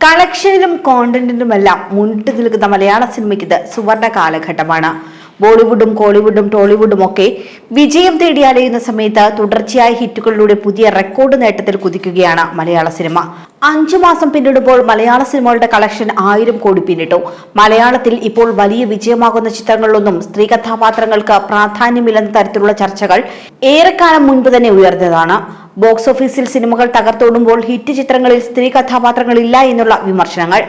കളക്ഷനിലും കോണ്ടന്റിലുമെല്ലാം മുന്നിട്ട് നിൽക്കുന്ന മലയാള സിനിമയ്ക്ക് ഇത് സുവർണ കാലഘട്ടമാണ്. ബോളിവുഡും കോളിവുഡും ടോളിവുഡും ഒക്കെ വിജയം തേടി അലയുന്ന സമയത്ത് തുടർച്ചയായ ഹിറ്റുകളിലൂടെ പുതിയ റെക്കോർഡ് നേട്ടത്തിൽ കുതിക്കുകയാണ് മലയാള സിനിമ. അഞ്ചു മാസം പിന്നിടുമ്പോൾ മലയാള സിനിമകളുടെ കളക്ഷൻ ആയിരം കോടി പിന്നിട്ടു. മലയാളത്തിൽ ഇപ്പോൾ വലിയ വിജയമാകുന്ന ചിത്രങ്ങളിലൊന്നും സ്ത്രീ കഥാപാത്രങ്ങൾക്ക് പ്രാധാന്യമില്ലെന്ന തരത്തിലുള്ള ചർച്ചകൾ ഏറെക്കാലം മുൻപ് തന്നെ ഉയർന്നതാണ്. ബോക്സ് ഓഫീസിൽ സിനിമകൾ തകർത്തോടുമ്പോൾ ഹിറ്റ് ചിത്രങ്ങളിൽ സ്ത്രീ കഥാപാത്രങ്ങളില്ല എന്നുള്ള വിമർശനങ്ങൾ.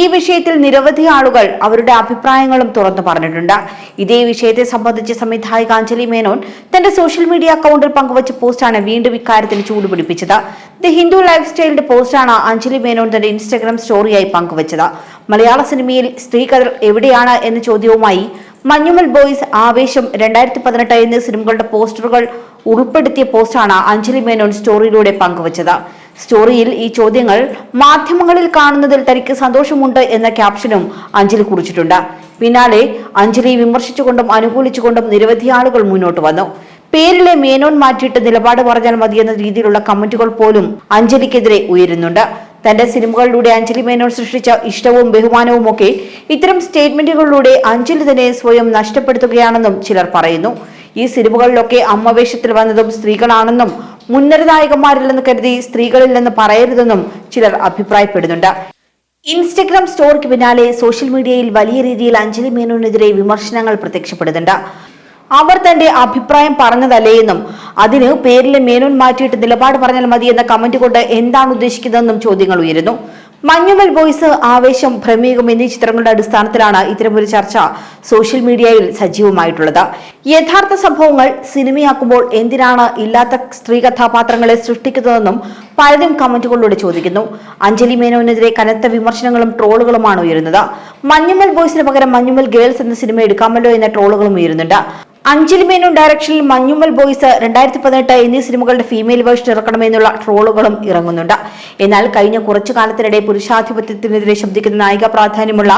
ഈ വിഷയത്തിൽ നിരവധി ആളുകൾ അവരുടെ അഭിപ്രായങ്ങളും തുറന്നു പറഞ്ഞിട്ടുണ്ട്. ഇതേ വിഷയത്തെ സംബന്ധിച്ച് സംവിധായക അഞ്ജലി മേനോൻ തന്റെ സോഷ്യൽ മീഡിയ അക്കൗണ്ടിൽ പങ്കുവച്ച പോസ്റ്റാണ് വീണ്ടും ഇക്കാര്യത്തിന് ചൂടുപിടിപ്പിച്ചത്. ദി ഹിന്ദു ലൈഫ് സ്റ്റൈലിന്റെ പോസ്റ്റാണ് അഞ്ജലി മേനോൻ തന്റെ ഇൻസ്റ്റഗ്രാം സ്റ്റോറിയായി പങ്കുവച്ചത്. മലയാള സിനിമയിൽ സ്ത്രീകൾ എവിടെയാണ് എന്ന ചോദ്യവുമായി മഞ്ഞുമൽ ബോയ്സ് ആവേശം രണ്ടായിരത്തി പതിനെട്ട് എന്നീ സിനിമകളുടെ പോസ്റ്ററുകൾ ഉൾപ്പെടുത്തിയ പോസ്റ്റാണ് അഞ്ജലി മേനോൻ സ്റ്റോറിയിലൂടെ പങ്കുവച്ചത്. സ്റ്റോറിയിൽ ഈ ചോദ്യങ്ങൾ മാധ്യമങ്ങളിൽ കാണുന്നതിൽ തനിക്ക് സന്തോഷമുണ്ട് എന്ന ക്യാപ്ഷനും അഞ്ജലി കുറിച്ചിട്ടുണ്ട്. പിന്നാലെ അഞ്ജലി വിമർശിച്ചുകൊണ്ടും അനുകൂലിച്ചുകൊണ്ടും നിരവധി ആളുകൾ മുന്നോട്ട് വന്നു. പേരിലെ മേനോൻ മാറ്റിയിട്ട് നിലപാട് പറഞ്ഞാൽ മതിയെന്ന രീതിയിലുള്ള കമന്റുകൾ പോലും അഞ്ജലിക്കെതിരെ ഉയരുന്നുണ്ട്. തന്റെ സിനിമകളിലൂടെ അഞ്ജലി മേനോൻ സൃഷ്ടിച്ച ഇഷ്ടവും ബഹുമാനവും ഒക്കെ ഇത്തരം സ്റ്റേറ്റ്മെന്റുകളിലൂടെ അഞ്ജലി തന്നെ സ്വയം നഷ്ടപ്പെടുത്തുകയാണെന്നും ചിലർ പറയുന്നു. ഈ സിനിമകളിലൊക്കെ അമ്മവേഷത്തിൽ വന്നതും സ്ത്രീകളാണെന്നും മുൻനിര നായകന്മാരില്ലെന്ന് കരുതി സ്ത്രീകളില്ലെന്ന് പറയരുതെന്നും ചിലർ അഭിപ്രായപ്പെടുന്നുണ്ട്. ഇൻസ്റ്റഗ്രാം സ്റ്റോറിക്ക് പിന്നാലെ സോഷ്യൽ മീഡിയയിൽ വലിയ രീതിയിൽ അഞ്ജലി മേനോനെതിരെ വിമർശനങ്ങൾ പ്രത്യക്ഷപ്പെടുന്നുണ്ട്. അവർ തന്റെ അഭിപ്രായം പറഞ്ഞതല്ലേ എന്നും അതിന് പേരിലെ മേനോൻ മാറ്റിയിട്ട് നിലപാട് പറഞ്ഞാൽ മതി എന്ന കമന്റ് കൊണ്ട് എന്താണ് ഉദ്ദേശിക്കുന്നതെന്നും ചോദ്യങ്ങൾ ഉയരുന്നു. മഞ്ഞുമൽ ബോയ്സ് ആവേശം ഭ്രമീകം എന്നീ ചിത്രങ്ങളുടെ അടിസ്ഥാനത്തിലാണ് ഇത്തരമൊരു ചർച്ച സോഷ്യൽ മീഡിയയിൽ സജീവമായിട്ടുള്ളത്. യഥാർത്ഥ സംഭവങ്ങൾ സിനിമയാക്കുമ്പോൾ എന്തിനാണ് ഇല്ലാത്ത സ്ത്രീ കഥാപാത്രങ്ങളെ സൃഷ്ടിക്കുന്നതെന്നും പലരും കമന്റുകളിലൂടെ ചോദിക്കുന്നു. അഞ്ജലി മേനോനെതിരെ കനത്ത വിമർശനങ്ങളും ട്രോളുകളുമാണ് ഉയരുന്നത്. മഞ്ഞുമൽ ബോയ്സിന് പകരം മഞ്ഞുമൽ ഗേൾസ് എന്ന സിനിമ എടുക്കാമല്ലോ എന്ന ട്രോളുകളും ഉയരുന്നുണ്ട്. അഞ്ജലി മേനോൻ ഡയറക്ഷനിൽ മഞ്ഞുമൽ ബോയ്സ് രണ്ടായിരത്തി പതിനെട്ട് എന്നീ സിനിമകളുടെ ഫീമെയിൽ വേർഷൻ ഇറക്കണമെന്നുള്ള ട്രോളുകളും ഇറങ്ങുന്നുണ്ട്. എന്നാൽ കഴിഞ്ഞ കുറച്ചു കാലത്തിനിടെ പുരുഷാധിപത്യത്തിനെതിരെ ശബ്ദിക്കുന്ന നായിക പ്രാധാന്യമുള്ള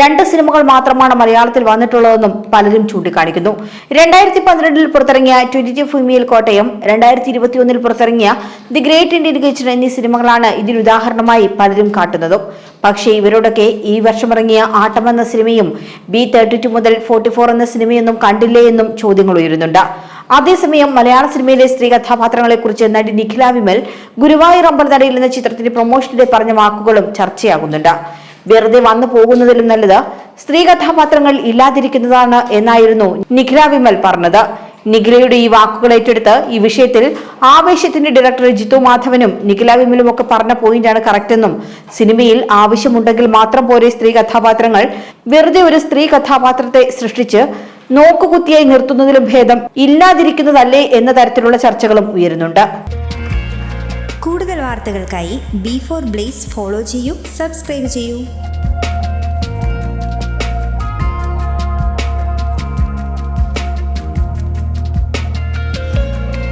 രണ്ട് സിനിമകൾ മാത്രമാണ് മലയാളത്തിൽ വന്നിട്ടുള്ളതെന്നും പലരും ചൂണ്ടിക്കാണിക്കുന്നു. രണ്ടായിരത്തി പന്ത്രണ്ടിൽ പുറത്തിറങ്ങിയ ട്വന്റി ഫീമെയിൽ കോട്ടയം രണ്ടായിരത്തി ഇരുപത്തിയൊന്നിൽ പുറത്തിറങ്ങിയ ദി ഗ്രേറ്റ് ഇന്ത്യൻ കിച്ചൺ എന്നീ സിനിമകളാണ് ഇതിനുദാഹരണമായി പലരും കാട്ടുന്നതും. പക്ഷേ ഇവരോടൊക്കെ ഈ വർഷം ഇറങ്ങിയ ആട്ടം എന്ന സിനിമയും ബി തേർട്ടി ടു മുതൽ ഫോർട്ടി ഫോർ എന്ന സിനിമയൊന്നും കണ്ടില്ലേ എന്നും ചോദ്യങ്ങൾ ഉയരുന്നുണ്ട്. അതേസമയം മലയാള സിനിമയിലെ സ്ത്രീ കഥാപാത്രങ്ങളെ കുറിച്ച് നടി നിഖില വിമൽ ഗുരുവായൂർ അമ്പലനടയിൽ എന്ന ചിത്രത്തിന്റെ പ്രൊമോഷനിലെ പറഞ്ഞ വാക്കുകളും ചർച്ചയാകുന്നുണ്ട്. വെറുതെ വന്നു പോകുന്നതിലും നല്ലത് സ്ത്രീ കഥാപാത്രങ്ങൾ ഇല്ലാതിരിക്കുന്നതാണ് എന്നായിരുന്നു നിഖില വിമൽ പറഞ്ഞത്. നിഖിലയുടെ ഈ വാക്കുകൾ ഏറ്റെടുത്ത് ഈ വിഷയത്തിൽ ആവേശത്തിന്റെ ഡയറക്ടർ ജിത്തു മാധവനും നിഖില വിമലും ഒക്കെ പറഞ്ഞ പോയിന്റാണ് കറക്റ്റ് എന്നും സിനിമയിൽ ആവശ്യമുണ്ടെങ്കിൽ മാത്രം പോരെ സ്ത്രീ കഥാപാത്രങ്ങൾ. വെറുതെ ഒരു സ്ത്രീ കഥാപാത്രത്തെ സൃഷ്ടിച്ച് നോക്കുകുത്തിയായി നിർത്തുന്നതിലും ഭേദം ഇല്ലാതിരിക്കുന്നതല്ലേ എന്ന തരത്തിലുള്ള ചർച്ചകളും ഉയരുന്നുണ്ട്. കൂടുതൽ വാർത്തകൾക്കായി ബി ഫോർ ബ്ലേസ് ഫോളോ ചെയ്യൂ സബ്സ്ക്രൈബ് ചെയ്യൂ.